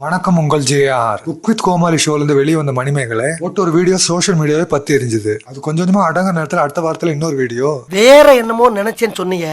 வணக்கம் உங்கள் JR. Cook with Comali ஷோல இருந்து வெளியே வந்த மணிமேகலை போட்டு ஒரு வீடியோ சோஷியல் மீடியாவே பத்தி எரிஞ்சுது. அது கொஞ்சம் கொஞ்சமா அடங்க நேரத்துல அடுத்த வாரத்துல இன்னொரு வீடியோ வேற என்னமோ நினைச்சேன்னு சொன்னீங்க.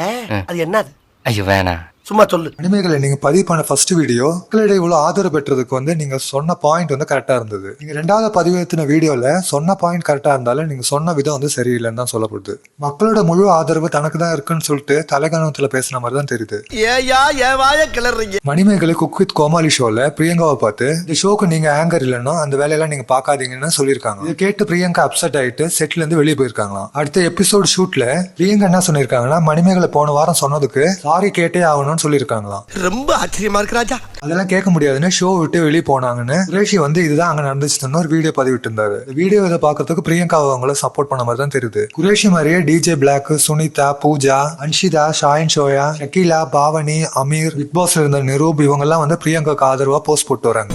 அது என்னது? ஐயோ வேணாம். சும்மா சொல்லு. மணிமேகலை நீங்க பதிவு பண்ண ஃபர்ஸ்ட் வீடியோ மக்களிடையே இவ்வளவு ஆதரவு பெற்றதுக்கு வந்து நீங்க சொன்ன பாயிண்ட் வந்து கரெக்டா இருந்தது. நீங்க ரெண்டாவது பதிவேற்றின வீடியோல சொன்ன பாயிண்ட் கரெக்டா இருந்தாலும் நீங்க சொன்ன விதம் வந்து சரியில்லைன்னு தான் சொல்லப்படுது. மக்களோட முழு ஆதரவு தனக்கு தான் இருக்குன்னு சொல்லிட்டு தலைகணத்துல பேசின மாதிரி தான் தெரியுது. ஏயா ஏன் வாய கிளறீங்க மணிமேகலை குக் வித் கோமாளி ஷோல பிரியங்காவை பார்த்து இந்த ஷோக்கு நீங்க ஆங்கர் இல்லைன்னா அந்த வேலையெல்லாம் நீங்க பார்க்காதீங்கன்னு சொல்லியிருக்காங்க இதை கேட்டு பிரியங்கா அப்செட் ஆயிட்டு செட்ல இருந்து வெளியே போயிருக்காங்களாம். அடுத்த எபிசோட் ஷூட்ல பிரியங்கா என்ன சொல்லியிருக்காங்கன்னா மணிமேகலை போன வாரம் சொன்னதுக்கு சாரி கேட்டே ஆகணும்னு சொல்லியிருக்காங்களாம் ரொம்ப ஆச்சரியமா இருக்கு ராஜா. அதெல்லாம் கேட்க முடியாதுன்னு ஷோ விட்டு வெளியே போனாங்கன்னு குரேஷி வந்து இதுதான் அங்க நடந்துச்சுன்னு ஒரு வீடியோ பதிவிட்டு இருந்தாரு வீடியோ இதை பாக்குறதுக்கு பிரியங்கா அவங்கள சப்போர்ட் பண்ண மாதிரி தான் தெரியுது. குரேஷி மாதிரியே DJ black Sunitha Pooja Anshitha Shayin Shoya Shakeela Pavani Ameer big பாஸ்ல இருந்த நிரூப் இவங்க எல்லாம் வந்து பிரியங்காக்கு ஆதரவா போஸ்ட் போட்டு வராங்க.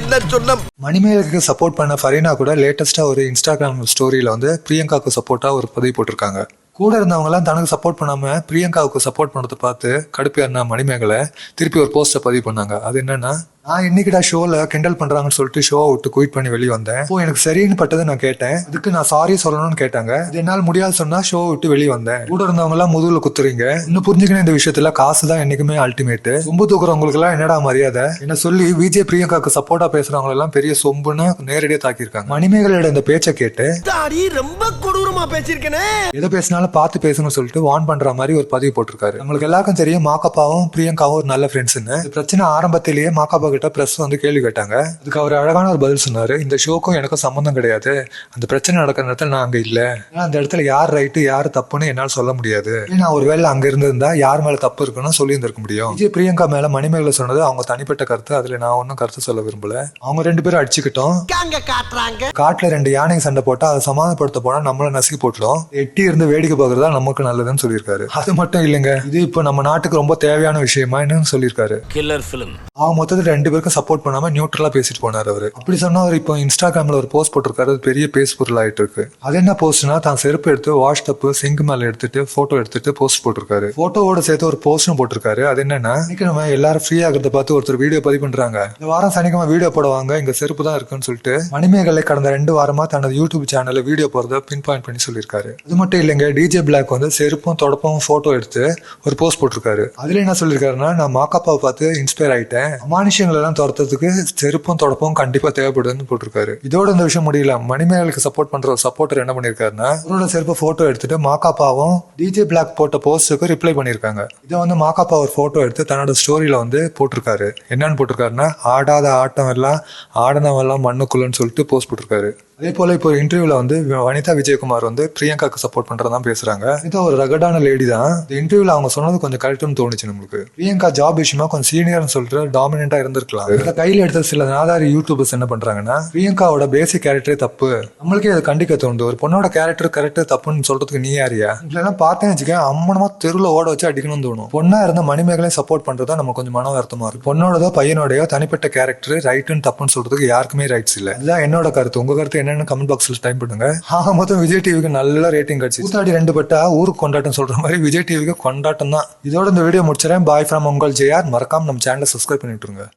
என்ன சொன்ன மணிமேலுக்கு சப்போர்ட் பண்ண ஃபரீனா கூட லேட்டஸ்டா ஒரு இன்ஸ்டாகிராம் ஸ்டோரியில வந்து பிரியங்காவுக்கு சப்போர்ட்டா ஒரு பதிவு போட்டிருக்காங்க. கூட இருந்தவங்கலாம் தனக்கு சப்போர்ட் பண்ணாமல் பிரியங்காவுக்கு சப்போர்ட் பண்ணதை பார்த்து கடுப்பேறின மணிமேகலை திருப்பி ஒரு போஸ்ட்டை பதிவு பண்ணாங்க. அது என்னென்னா நான் என்னைக்குடா ஷோல கிண்டல் பண்றாங்கன்னு சொல்லிட்டு ஷோவை விட்டு குயிட் பண்ணி வெளியே வந்தேன். இப்போ எனக்கு சரின்னு பட்டதை நான் கேட்டேன். அதுக்கு நான் சாரி சொல்லணும்னு கேட்டாங்க. இது என்னால் முடியாது சொன்னா ஷோ விட்டு வெளியே வந்தேன். கூட இருந்தவங்க எல்லாம் முதுகுல குத்துறீங்க. இன்னும் புரிஞ்சுக்கணும் இந்த விஷயத்துல காசு தான் என்னைக்குமே அல்டிமேட் சொம்பு தூக்குறவங்களுக்கு எல்லாம் என்னடா மரியாதை? என்ன சொல்லி விஜய் பிரியங்காக்கு சப்போர்ட்டா பேசுறவங்க எல்லாம் பெரிய சொம்புன்னு நேரடியா தாக்கியிருக்காங்க. மணிமேகலையோட இந்த பேச்சை கேட்டு ரொம்ப கொடூரமா பேசியிருக்கனே. எதை பேசினாலும் பார்த்து பேசணும்னு சொல்லிட்டு வார்ன் பண்ற மாதிரி ஒரு பதிவு போட்டிருக்காரு. நம்மளுக்கு எல்லாருக்கும் தெரியும் மாக்காப்பாவும் பிரியங்காவும் ஒரு நல்ல ஃப்ரெண்ட்ஸ்னு பிரச்சனை ஆரம்பத்திலேயே மாக்காப்பா கிட்ட பிரஸ் வந்து கேள்வி கேட்டாங்க. அதுக்கு அவர் அழகான ஒரு பதில் சொன்னாரு. இந்த ஷோக்கும் எனக்கும் சம்மந்தம் கிடையாது. அந்த பிரச்சனை நடக்கிற நேரத்தில் நான் அங்க இல்ல. அந்த இடத்துல யார் ரைட்டு யார் தப்புன்னு என்னால் சொல்ல முடியாது. நான் ஒருவேளை அங்க இருந்திருந்தா யார் மேல தப்பு இருக்குன்னு சொல்லி இருந்திருக்க முடியும். விஜய் பிரியங்கா மேல மணிமேகலை சொன்னது அவங்க தனிப்பட்ட கருத்து. அதுல நான் ஒன்றும் கருத்து சொல்ல விரும்பல. அவங்க ரெண்டு பேரும் அடிச்சுக்கிட்டோம். காட்டுல ரெண்டு யானைங்க சண்டை போட்டா அதை சமாதானப்படுத்த போனா நம்மள நசுக்கி போட்டுரும். எட்டி இருந்து வேடிக்கை பார்க்கறதா நமக்கு நல்லதுன்னு சொல்லியிருக்காரு. அது மட்டும் இல்லைங்க. இது இப்போ நம்ம நாட்டுக்கு ரொம்ப தேவையான விஷயமா என்னன்னு சொல்லியிருக்காரு. கில்லர் ஃபிலிம் அவங்க மொத்தத்தில் ரெண்டு ரெண்டு பேருக்கும் சப்போர்ட் பண்ணாம நியூட்ரலா பேசிட்டு போனார் அவரு. அப்படி சொன்னா அவர் இப்போ இன்ஸ்டாகிராம்ல ஒரு போஸ்ட் போட்டிருக்காரு. அது பெரிய பேஸ் பொருள் ஆயிட்டு இருக்கு அது என்ன போஸ்ட்னா தான் செருப்பு எடுத்து வாஷ் டப்பு சிங்க் மேல எடுத்துட்டு போட்டோ எடுத்துட்டு போஸ்ட் போட்டிருக்காரு. போட்டோவோட சேர்த்து ஒரு போஸ்டும் போட்டிருக்காரு. அது என்னன்னா நம்ம எல்லாரும் ஃப்ரீ ஆகிறத பார்த்து ஒருத்தர் வீடியோ பதிவு பண்றாங்க. இந்த வாரம் சனிக்கிழமை வீடியோ போடுவாங்க. இங்க செருப்பு தான் இருக்குன்னு சொல்லிட்டு மணிமேகலை கடந்த ரெண்டு வாரமா தனது யூடியூப் சேனல்ல வீடியோ போறத பின் பாயிண்ட் பண்ணி சொல்லியிருக்காரு. அது மட்டும் இல்லைங்க டிஜே பிளாக் வந்து செருப்பும் தொடப்பும் போட்டோ எடுத்து ஒரு போஸ்ட் போட்டிருக்காரு. அதுல என்ன சொல்லியிருக்காருன்னா நான் மாக்காப்பாவை பார்த்து இன்ஸ்பயர் ஆயிட்டேன். அமானுஷங்கள் எல்லாம் துரத்துறதுக்கு செருப்பும் தொடப்பும் கண்டிப்பா தேவைப்படுதுன்னு போட்டிருக்காரு. இதோட இந்த விஷயம் முடியல. மணிமேகலுக்கு சப்போர்ட் பண்ற ஒரு சப்போர்ட்டர் என்ன பண்ணிருக்காருன்னா அவரோட செருப்பு போட்டோ எடுத்துட்டு மாக்காப்பாவும் டிஜே பிளாக் போட்ட போஸ்டுக்கு ரிப்ளை பண்ணிருக்காங்க. இதை வந்து மாக்காப்பா ஒரு போட்டோ எடுத்து தன்னோட ஸ்டோரியில வந்து போட்டிருக்காரு. என்னன்னு போட்டிருக்காருன்னா ஆடாத ஆட்டம் எல்லாம் ஆடினவெல்லாம் மண்ணுக்குள்ளன்னு சொல்லிட்டு போஸ்ட் போட்டிருக்காரு. அதே போல இப்போ இன்டர்வியூல வந்து வனிதா விஜயகுமார் வந்து பிரியங்காக்கு சப்போர்ட் பண்றதா பேசுறாங்க. இது ஒரு ரகடான லேடி தான். இந்த இன்டர்வியூல அவங்க சொன்னது கொஞ்சம் கரெக்ட்னு தோணுச்சு நம்மளுக்கு. பிரியங்கா ஜாப் விஷயமா கொஞ்சம் சீனியர்னு சொல்லிட்டு டாமினா இருந்திருக்கலாம். இந்த கையில எடுத்த சில நாதாரி யூடியூபர்ஸ் என்ன பண்றாங்கன்னா பிரியங்காவோட பேசிக் கேரக்டரே தப்பு. நம்மளுக்கே அதை கண்டிக்க தோணுது. ஒரு பொண்ணோட கேரக்டர் கரெக்ட் தப்புன்னு சொல்றதுக்கு நீ யாரியா இதெல்லாம் பார்த்தேன்னு வச்சுக்கேன் அம்மனமா தெருவில் ஓட வச்சு அடிக்கணும்னு தோணும். பொண்ணா இருந்த மணிமேகலையும் சப்போர்ட் பண்றதா நம்ம கொஞ்சம் மன வருத்தமா இருக்கும் பொண்ணோடதோ பையனோடையோ தனிப்பட்ட கேரக்டர் ரைட்டுன்னு தப்புன்னு சொல்றதுக்கு யாருக்குமே ரைட்ஸ் இல்லை. இதுதான் என்னோட கருத்து. உங்க கருத்து என்ன என்னன்னு கமெண்ட் பாக்ஸ்ல டைம் பண்ணுங்க. ஆக மொத்தம் விஜய் டிவிக்கு நல்ல ரேட்டிங் கிடைச்சு கூத்தாடி ரெண்டு பட்டா ஊருக்கு கொண்டாட்டம் சொல்ற மாதிரி விஜய் டிவிக்கு கொண்டாட்டம் தான் இதோட இந்த வீடியோ முடிச்சிடறேன் பாய் ஃப்ரம் உங்கள் ஜெயார் மறக்காம நம்ம சேனலை சப்ஸ்கிரைப் பண்ணிட்டுருங்க